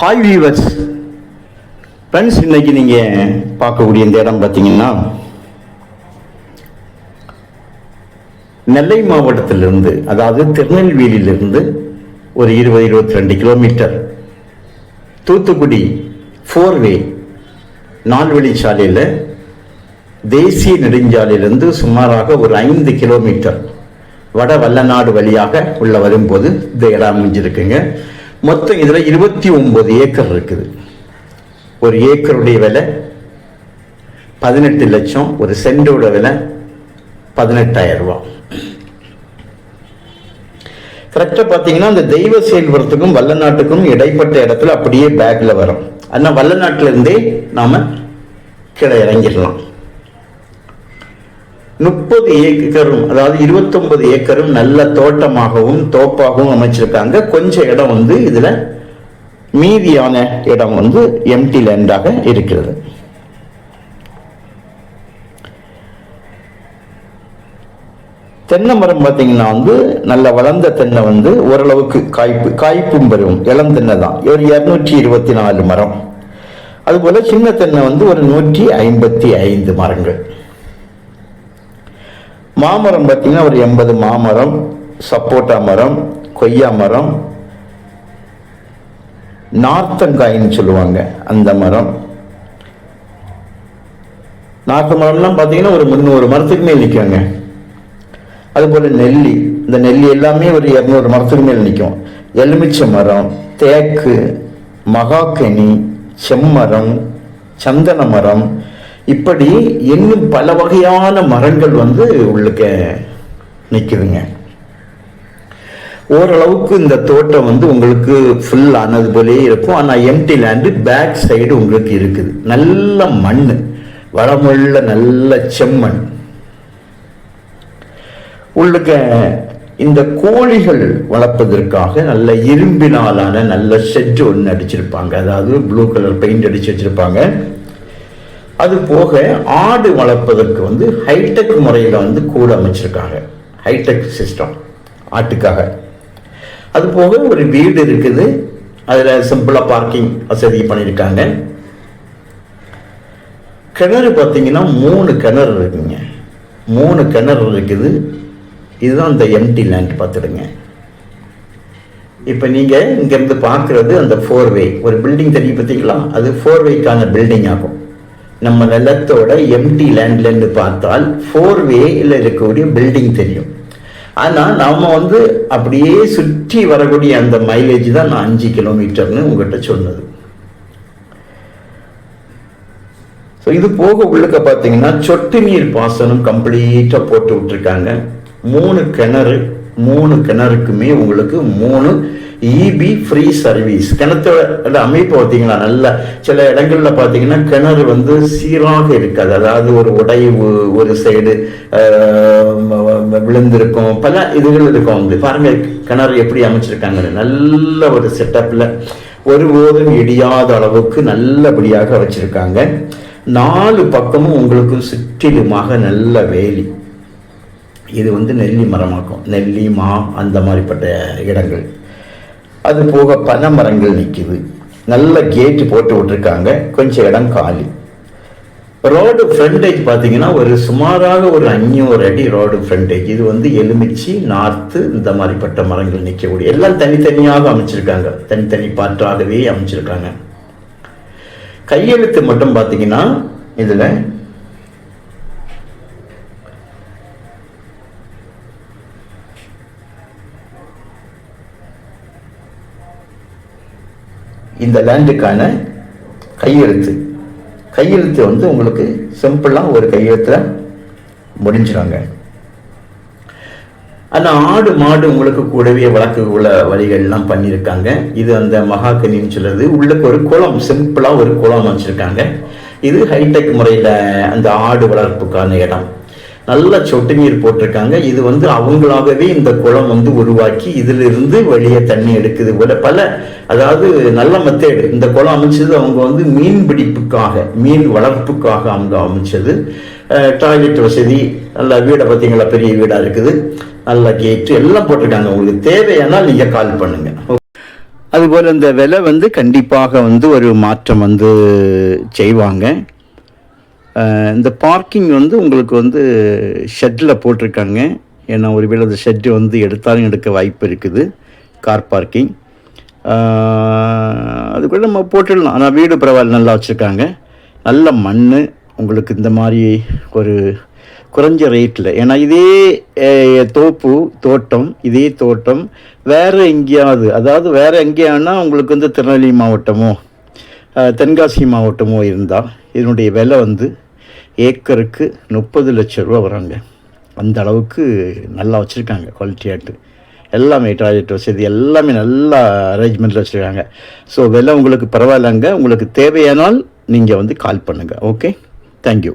Hi viewers friends இன்னைக்கு நீங்கள் பார்க்கக்கூடிய இந்த இடம் பார்த்தீங்கன்னா நெல்லை மாவட்டத்திலிருந்து அதாவது திருநெல்வேலியிலிருந்து ஒரு இருபது இருபத்தி ரெண்டு கிலோமீட்டர். தூத்துக்குடி ஃபோர்வே நால்வழி சாலையில் தேசிய நெடுஞ்சாலையிலிருந்து சுமாராக ஒரு ஐந்து கிலோமீட்டர் வட வல்லநாடு வழியாக உள்ள வரும்போது இந்த இடம் அமைஞ்சிருக்குங்க. மொத்தம் இதில் இருபத்தி ஒன்பது ஏக்கர் இருக்குது. ஒரு ஏக்கருடைய விலை பதினெட்டு லட்சம் ஒரு சென்டோட விலை பதினெட்டாயிரம் ரூபா கரெக்டாக பார்த்தீங்கன்னா அந்த தெய்வ செயல்புறத்துக்கும் வல்லநாட்டுக்கும் இடைப்பட்ட இடத்துல அப்படியே பேக்கில் வரும். ஆனால் வல்ல இருந்தே நாம் கீழே இறங்கிடலாம். முப்பது ஏக்கரும் அதாவது இருபத்தொன்பது ஏக்கரும் நல்ல தோட்டமாகவும் தோப்பாகவும் அமைச்சிருக்காங்க. கொஞ்சம் இடம் வந்து இதுல மீதியான இடம் வந்து எம்டி லேண்டாக இருக்கிறது. தென்னை மரம் பார்த்தீங்கன்னா வந்து நல்ல வளர்ந்த தென்னை வந்து ஓரளவுக்கு காய்ப்பு காய்ப்பும் வரும் இளம் தென்னை தான். ஒரு இரநூற்றி இருபத்தி நாலு மரம். அதுபோல சின்ன தென்னை வந்து ஒரு நூற்றி ஐம்பத்தி ஐந்து மரங்கள். மாமரம் பார்த்தீங்கன்னா ஒரு எண்பது மாமரம் சப்போட்டா மரம் கொய்யா மரம் நார்த்தங்காயின்னு சொல்லுவாங்க அந்த மரம். நார்த்த மரம்லாம் பார்த்தீங்கன்னா ஒரு முந்நூறு மரத்துக்கு மேல் நிற்குங்க. அதுபோல் நெல்லி இந்த நெல்லி எல்லாமே ஒரு இரநூறு மரத்துக்கு மேல் நிற்கும். எலுமிச்சை மரம் தேக்கு மகாக்கனி செம்மரம் சந்தன மரம் இப்படி இன்னும் பல வகையான மரங்கள் வந்து உள்ளுக்க நிற்குதுங்க ஓரளவுக்கு இந்த தோட்டம் வந்து உங்களுக்கு ஃபுல் ஆனது போலே இருக்கும். ஆனால் எம்டி லேண்டு பேக் சைடு உங்களுக்கு இருக்குது. நல்ல மண் வளமுள்ள நல்ல செம்மண். உள்ளுக்க இந்த கோழிகள் வளர்ப்பதற்காக நல்ல இரும்பினாலான நல்ல செட் ஒன்று அடிச்சிருப்பாங்க. அதாவது ப்ளூ கலர் பெயிண்ட் அடிச்சு வச்சிருப்பாங்க. அது போக ஆடு வளர்ப்பதற்கு வந்து ஹைடெக் முறையில் வந்து கூடு அமைச்சிருக்காங்க. ஹைடெக் சிஸ்டம் ஆட்டுக்காக. அது போக ஒரு வீடு இருக்குது. அதில் சிம்பிளாக பார்க்கிங் வசதி பண்ணியிருக்காங்க. கிணறு பார்த்தீங்கன்னா மூணு கிணறு இருக்குங்க. மூணு கிணறு இருக்குது. இதுதான் இந்த எம்டி லேண்ட் பார்த்துடுங்க. இப்போ நீங்கள் இங்கேருந்து பார்க்குறது அந்த ஃபோர்வே ஒரு பில்டிங் தெரியும் பார்த்தீங்களா அது ஃபோர்வேக்கான பில்டிங் ஆகும். நம்ம நிலத்தோட எம்டி லேண்ட்லேருந்து பார்த்தால் ஃபோர் வேயில் இருக்கக்கூடிய பில்டிங் தெரியும். ஆனால் நம்ம வந்து அப்படியே சுற்றி வரக்கூடிய அந்த மைலேஜ் தான் நான் அஞ்சு கிலோமீட்டர்னு உங்கள்கிட்ட சொன்னது. ஸோ இது போக உள்ளுக்க பார்த்தீங்கன்னா சொட்டு நீர் பாசனம் கம்ப்ளீட்டாக போட்டு விட்டுருக்காங்க. மூணு கிணறு மூணு கிணறுக்குமே உங்களுக்கு மூணு இபி ஃப்ரீ சர்வீஸ் கிணத்தோட அமைப்பு பார்த்தீங்களா? நல்ல சில இடங்கள்ல பார்த்தீங்கன்னா கிணறு வந்து சீராக இருக்காது. அதாவது ஒரு உடைவு ஒரு சைடு விழுந்திருக்கும். பல இதுகள் இருக்கும் வந்து பாருங்க கிணறு எப்படி அமைச்சிருக்காங்க நல்ல ஒரு செட்டப்ல ஒருபோதும் இடியாத அளவுக்கு நல்லபடியாக வச்சிருக்காங்க நாலு பக்கமும் உங்களுக்கு சுற்றிலுமாக நல்ல வேலி. இது வந்து நெல்லி மரமாக்கும். நெல்லி மா அந்த மாதிரிப்பட்ட இடங்கள். அது போக பனை மரங்கள் நிற்கிது நல்ல கேட்டு போட்டு விட்டுருக்காங்க. கொஞ்சம் இடம் காலி. ரோடு ஃப்ரண்டேஜ் பார்த்தீங்கன்னா ஒரு சுமாராக ஒரு அஞ்சூறு அடி ரோடு ஃப்ரண்டேஜ் இது வந்து எலுமிச்சி நார்த்து இந்த மாதிரிப்பட்ட மரங்கள் நிற்கக்கூடிய எல்லாம் தனித்தனியாக அமைச்சிருக்காங்க. தனித்தனி பாற்றாகவே அமைச்சிருக்காங்க. கையெழுத்து மட்டும் பார்த்தீங்கன்னா இதில் இந்த லேண்டுக்கான கையெழுத்து. கையெழுத்து வந்து உங்களுக்கு சிம்பிளாக ஒரு கையெழுத்தில் முடிஞ்சிடுங்க ஆனால் ஆடு மாடு உங்களுக்கு கூடவே வழக்கு உள்ள வழிகள்லாம் பண்ணியிருக்காங்க இது அந்த மகாகனின்னு சொல்றது. உள்ளுக்கு ஒரு குளம் சிம்பிளாக ஒரு குளம் வச்சுருக்காங்க இது ஹைடெக் முறையில் அந்த ஆடு வளர்ப்புக்கான இடம். நல்ல சொட்டு நீர் போட்டிருக்காங்க. இது வந்து அவங்களாகவே இந்த குளம் வந்து உருவாக்கி இதிலிருந்து வெளியே தண்ணி எடுக்குது போல பல அதாவது நல்ல மெத்தேடு இந்த குளம் அமைச்சது அவங்க வந்து மீன் பிடிப்புக்காக மீன் வளர்ப்புக்காக அவங்க அமைச்சது. டாய்லெட் வசதி நல்ல வீடை பார்த்தீங்களா? பெரிய வீடாக இருக்குது. நல்ல கேட்டு எல்லாம் போட்டிருக்காங்க. உங்களுக்கு தேவையானால் நீங்கள் கால் பண்ணுங்க. அதுபோல் இந்த விலை வந்து கண்டிப்பாக வந்து ஒரு மாற்றம் வந்து செய்வாங்க. இந்த பார்க்கிங் வந்து உங்களுக்கு வந்து ஷெட்டில் போட்டிருக்காங்க. ஏன்னா ஒருவேளை அந்த ஷெட்டு வந்து எடுத்தாலும் எடுக்க வாய்ப்பு இருக்குது. கார் பார்க்கிங் அதுக்குள்ள நம்ம போட்டுடலாம். ஆனால் வீடு பரவாயில்ல நல்லா வச்சுருக்காங்க. நல்ல மண் உங்களுக்கு இந்த மாதிரி ஒரு குறைஞ்ச ரேட்டில் ஏன்னா இதே தோப்பு தோட்டம் இதே தோட்டம். வேறு எங்கேயாவது அதாவது வேறு எங்கேயானா உங்களுக்கு வந்து திருநெல்வேலி மாவட்டமோ தென்காசி மாவட்டமோ இருந்தால் இதனுடைய விலை வந்து ஏக்கருக்கு முப்பது லட்ச ரூபா வராங்க. அந்த அளவுக்கு நல்லா வச்சுருக்காங்க குவாலிட்டியாட்டு எல்லாமே டாய்லெட் வசதி எல்லாமே நல்லா அரேஞ்ச்மெண்ட்டில் வச்சுருக்காங்க. ஸோ விலை உங்களுக்கு பரவாயில்லைங்க. உங்களுக்கு தேவையானால் நீங்கள் வந்து கால் பண்ணுங்கள் ஓகே தேங்க்யூ